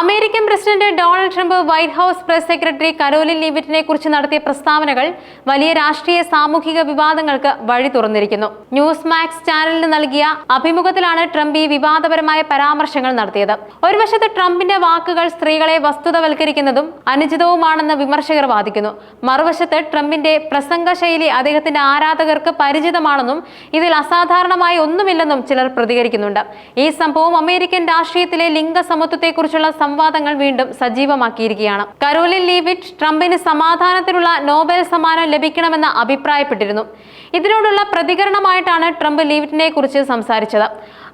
American president Donald Trump White House press secretary Karoline ലീവിറ്റിനെ കുറിച്ച് നടത്തിയ പ്രസ്താവനകൾ വലിയ രാഷ്ട്രീയ സാമൂഹിക വിവാദങ്ങൾക്ക് വഴി തുറന്നിരിക്കുന്നു. ന്യൂസ് മാക്സ് ചാനലിന് നൽകിയ അഭിമുഖത്തിലാണ് ട്രംപ് ഈ വിവാദപരമായ പരാമർശങ്ങൾ നടത്തിയത്. ഒരു വശത്ത് ട്രംപിന്റെ വാക്കുകൾ സ്ത്രീകളെ വസ്തുതവൽക്കരിക്കുന്നതും അനുചിതവുമാണെന്ന് വിമർശകർ വാദിക്കുന്നു. മറുവശത്ത് ട്രംപിന്റെ പ്രസംഗ ശൈലി അദ്ദേഹത്തിന്റെ ആരാധകർക്ക് പരിചിതമാണെന്നും ഇതിൽ അസാധാരണമായി ഒന്നുമില്ലെന്നും ചിലർ പ്രതികരിക്കുന്നുണ്ട്. ഈ സംഭവം അമേരിക്കൻ രാഷ്ട്രീയത്തിലെ ലിംഗസമത്വത്തെക്കുറിച്ചുള്ള സംവാദങ്ങൾ വീണ്ടും സജീവമാക്കിയിരിക്കുകയാണ്. കരോലിൻ ലീവിറ്റ് ട്രംപിന് സമാധാനത്തിനുള്ള നോബൽ സമ്മാനം ലഭിക്കണമെന്ന് അഭിപ്രായപ്പെട്ടിരുന്നു. ഇതിനോടുള്ള പ്രതികരണമായിട്ടാണ് ട്രംപ് ലീവിറ്റിനെ കുറിച്ച് സംസാരിച്ചത്.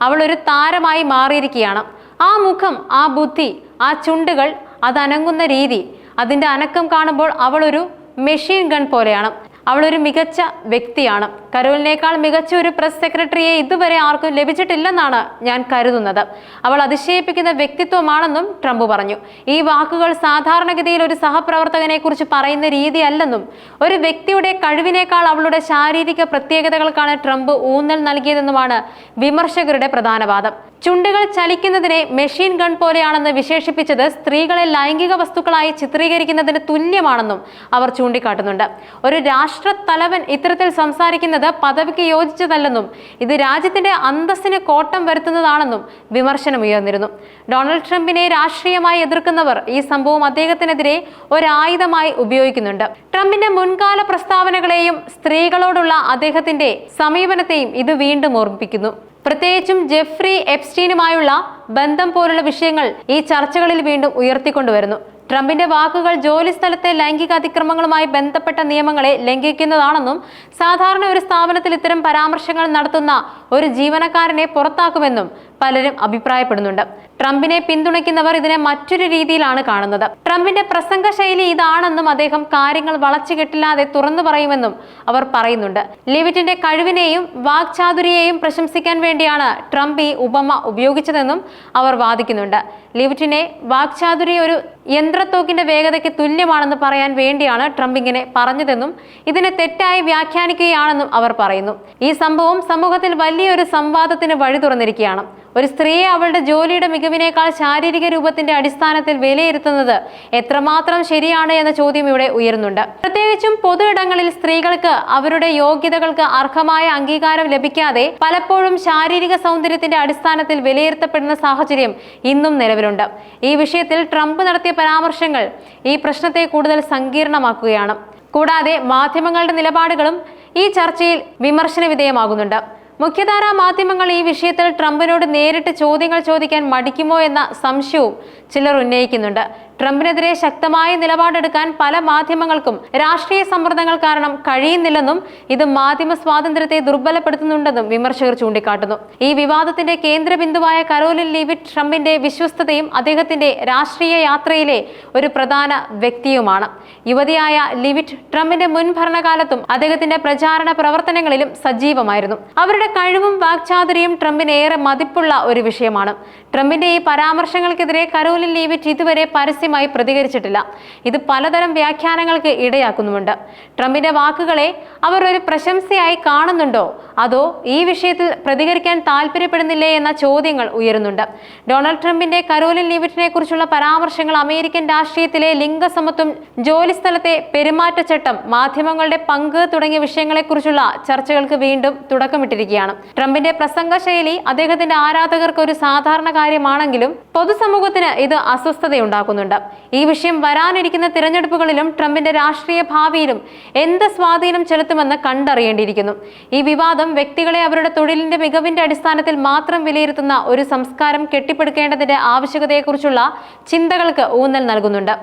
അവൾ ഒരു താരമായി മാറിയിരിക്കുകയാണ്. ആ മുഖം ആ ബുദ്ധി ആ ചുണ്ടുകൾ അതനങ്ങുന്ന രീതി അതിന്റെ അനക്കം കാണുമ്പോൾ അവളൊരു മെഷീൻ ഗൺ പോലെയാണ്. അവളൊരു മികച്ച വ്യക്തിയാണ്. കരോലിനേക്കാൾ മികച്ച ഒരു പ്രസ് സെക്രട്ടറിയെ ഇതുവരെ ആർക്കും ലഭിച്ചിട്ടില്ലെന്നാണ് ഞാൻ കരുതുന്നത്. അവൾ അതിശയിപ്പിക്കുന്ന വ്യക്തിത്വമാണെന്നും ട്രംപ് പറഞ്ഞു. ഈ വാക്കുകൾ സാധാരണഗതിയിൽ ഒരു സഹപ്രവർത്തകനെ കുറിച്ച് പറയുന്ന രീതിയല്ലെന്നും ഒരു വ്യക്തിയുടെ കഴിവിനേക്കാൾ അവളുടെ ശാരീരിക പ്രത്യേകതകൾക്കാണ് ട്രംപ് ഊന്നൽ നൽകിയതെന്നുമാണ് വിമർശകരുടെ പ്രധാന വാദം. ചുണ്ടുകൾ ചലിക്കുന്നതിനെ മെഷീൻ ഗൺ പോലെയാണെന്ന് വിശേഷിപ്പിച്ചത് സ്ത്രീകളെ ലൈംഗിക വസ്തുക്കളായി ചിത്രീകരിക്കുന്നതിന് തുല്യമാണെന്നും അവർ ചൂണ്ടിക്കാട്ടുന്നുണ്ട്. ഒരു രാഷ്ട്ര തലവൻ ഇത്തരത്തിൽ സംസാരിക്കുന്നത് പദവിക്ക് യോജിച്ചതല്ലെന്നും ഇത് രാജ്യത്തിന്റെ അന്തസ്സിന് കോട്ടം വരുത്തുന്നതാണെന്നും വിമർശനം ഉയർന്നിരുന്നു. ഡൊണാൾഡ് ട്രംപിനെ രാഷ്ട്രീയമായി എതിർക്കുന്നവർ ഈ സംഭവം അദ്ദേഹത്തിനെതിരെ ഒരായുധമായി ഉപയോഗിക്കുന്നുണ്ട്. ട്രംപിന്റെ മുൻകാല പ്രസ്താവനകളെയും സ്ത്രീകളോടുള്ള അദ്ദേഹത്തിന്റെ സമീപനത്തെയും ഇത് വീണ്ടും ഓർമ്മിപ്പിക്കുന്നു. പ്രത്യേകിച്ചും ജെഫ്രി എപ്സ്റ്റീനുമായുള്ള ബന്ധം പോലുള്ള വിഷയങ്ങൾ ഈ ചർച്ചകളിൽ വീണ്ടും ഉയർത്തിക്കൊണ്ടുവരുന്നു. ട്രംപിന്റെ വാക്കുകൾ ജോലി സ്ഥലത്തെ ലൈംഗിക അതിക്രമങ്ങളുമായി ബന്ധപ്പെട്ട നിയമങ്ങളെ ലംഘിക്കുന്നതാണെന്നും സാധാരണ ഒരു സ്ഥാപനത്തിൽ ഇത്തരം പരാമർശങ്ങൾ നടത്തുന്ന ഒരു ജീവനക്കാരനെ പുറത്താക്കുമെന്നും പലരും അഭിപ്രായപ്പെടുന്നുണ്ട്. ട്രംപിനെ പിന്തുണയ്ക്കുന്നവർ ഇതിനെ മറ്റൊരു രീതിയിലാണ് കാണുന്നത്. ട്രംപിന്റെ പ്രസംഗ ശൈലി ഇതാണെന്നും അദ്ദേഹം കാര്യങ്ങൾ വളച്ചുകെട്ടില്ലാതെ തുറന്നു പറയുമെന്നും അവർ പറയുന്നുണ്ട്. ലിവിറ്റിന്റെ കഴിവിനെയും വാക്ചാതുരിയെയും പ്രശംസിക്കാൻ വേണ്ടിയാണ് ട്രംപ് ഈ ഉപമ ഉപയോഗിച്ചതെന്നും അവർ വാദിക്കുന്നുണ്ട്. ലിവിറ്റിനെ വാക്ചാതുരി ഒരു യന്ത്രത്തോക്കിന്റെ വേഗതയ്ക്ക് തുല്യമാണെന്ന് പറയാൻ വേണ്ടിയാണ് ട്രംപ് ഇങ്ങനെ പറഞ്ഞതെന്നും ഇതിനെ തെറ്റായി വ്യാഖ്യാനിക്കുകയാണെന്നും അവർ പറയുന്നു. ഈ സംഭവം സമൂഹത്തിൽ വലിയൊരു സംവാദത്തിന് വഴി തുറന്നിരിക്കുകയാണ്. ഒരു സ്ത്രീയെ അവളുടെ ജോലിയുടെ മികവിനേക്കാൾ ശാരീരിക രൂപത്തിന്റെ അടിസ്ഥാനത്തിൽ വിലയിരുത്തുന്നത് എത്രമാത്രം ശരിയാണ് എന്ന ചോദ്യം ഇവിടെ ഉയരുന്നുണ്ട്. പ്രത്യേകിച്ചും പൊതു ഇടങ്ങളിൽ സ്ത്രീകൾക്ക് അവരുടെ യോഗ്യതകൾക്ക് അർഹമായ അംഗീകാരം ലഭിക്കാതെ പലപ്പോഴും ശാരീരിക സൗന്ദര്യത്തിന്റെ അടിസ്ഥാനത്തിൽ വിലയിരുത്തപ്പെടുന്ന സാഹചര്യം ഇന്നും നിലവിലുണ്ട്. ഈ വിഷയത്തിൽ ട്രംപ് നടത്തിയ പരാമർശങ്ങൾ ഈ പ്രശ്നത്തെ കൂടുതൽ സങ്കീർണമാക്കുകയാണ്. കൂടാതെ മാധ്യമങ്ങളുടെ നിലപാടുകളും ഈ ചർച്ചയിൽ വിമർശന വിധേയമാകുന്നുണ്ട്. മുഖ്യധാരാ മാധ്യമങ്ങൾ ഈ വിഷയത്തിൽ ട്രംപിനോട് നേരിട്ട് ചോദ്യങ്ങൾ ചോദിക്കാൻ മടിക്കുമോ എന്ന സംശയവും ചിലർ ഉന്നയിക്കുന്നുണ്ട്. ട്രംപിനെതിരെ ശക്തമായ നിലപാടെടുക്കാൻ പല മാധ്യമങ്ങൾക്കും രാഷ്ട്രീയ സമ്മർദ്ദങ്ങൾ കാരണം കഴിയുന്നില്ലെന്നും ഇത് മാധ്യമ സ്വാതന്ത്ര്യത്തെ ദുർബലപ്പെടുത്തുന്നുണ്ടെന്നും വിമർശകർ ചൂണ്ടിക്കാട്ടുന്നു. ഈ വിവാദത്തിന്റെ കേന്ദ്ര ബിന്ദുവായ കരോലിൻ ലീവിറ്റ് ട്രംപിന്റെ വിശ്വസ്തതയും അദ്ദേഹത്തിന്റെ രാഷ്ട്രീയ യാത്രയിലെ ഒരു പ്രധാന വ്യക്തിയുമാണ്. യുവതിയായ ലിവിറ്റ് ട്രംപിന്റെ മുൻ ഭരണകാലത്തും അദ്ദേഹത്തിന്റെ പ്രചാരണ പ്രവർത്തനങ്ങളിലും സജീവമായിരുന്നു. അവരുടെ കഴിവും വാക്ചാതുരിയും ട്രംപിന് ഏറെ മതിപ്പുള്ള ഒരു വിഷയമാണ്. ട്രംപിന്റെ ഈ പരാമർശങ്ങൾക്കെതിരെ കരോലിൻ ലീവിറ്റ് ഇതുവരെ പരസ്യമായി പ്രതികരിച്ചിട്ടില്ല. ഇത് പലതരം വ്യാഖ്യാനങ്ങൾക്ക് ഇടയാക്കുന്നുമുണ്ട്. ട്രംപിന്റെ വാക്കുകളെ അവർ ഒരു പ്രശംസയായി കാണുന്നുണ്ടോ? അതോ ഈ വിഷയത്തിൽ പ്രതികരിക്കാൻ താല്പര്യപ്പെടുന്നില്ലേ എന്ന ചോദ്യങ്ങൾ ഉയരുന്നുണ്ട്. ഡൊണാൾഡ് ട്രംപിന്റെ കരോലിൻ ലീവിറ്റിനെ കുറിച്ചുള്ള പരാമർശങ്ങൾ അമേരിക്കൻ രാഷ്ട്രീയത്തിലെ ലിംഗസമത്വം ജോലിസ്ഥലത്തെ പെരുമാറ്റച്ചട്ടം മാധ്യമങ്ങളുടെ പങ്ക് തുടങ്ങിയ വിഷയങ്ങളെക്കുറിച്ചുള്ള ചർച്ചകൾക്ക് വീണ്ടും തുടക്കമിട്ടിരിക്കുകയാണ് ട്രംപിന്റെ പ്രസംഗ ശൈലി അദ്ദേഹത്തിന്റെ ആരാധകർക്ക് ഒരു സാധാരണ കാര്യമാണെങ്കിലും പൊതുസമൂഹത്തിന് ഇത് അസ്വസ്ഥതയുണ്ടാക്കുന്നുണ്ട്. ഈ വിഷയം വരാനിരിക്കുന്ന തിരഞ്ഞെടുപ്പുകളിലും ട്രംപിന്റെ രാഷ്ട്രീയ ഭാവിയിലും എന്ത് സ്വാധീനം ചെലുത്തുമെന്ന് കണ്ടറിയേണ്ടിയിരിക്കുന്നു. ഈ വിവാദം വ്യക്തികളെ അവരുടെ തൊഴിലിന്റെ മികവിന്റെ അടിസ്ഥാനത്തിൽ മാത്രം വിലയിരുത്തുന്ന ഒരു സംസ്കാരം കെട്ടിപ്പടുക്കേണ്ടതിന്റെ ആവശ്യകതയെക്കുറിച്ചുള്ള ചിന്തകൾക്ക് ഊന്നൽ നൽകുന്നുണ്ട്.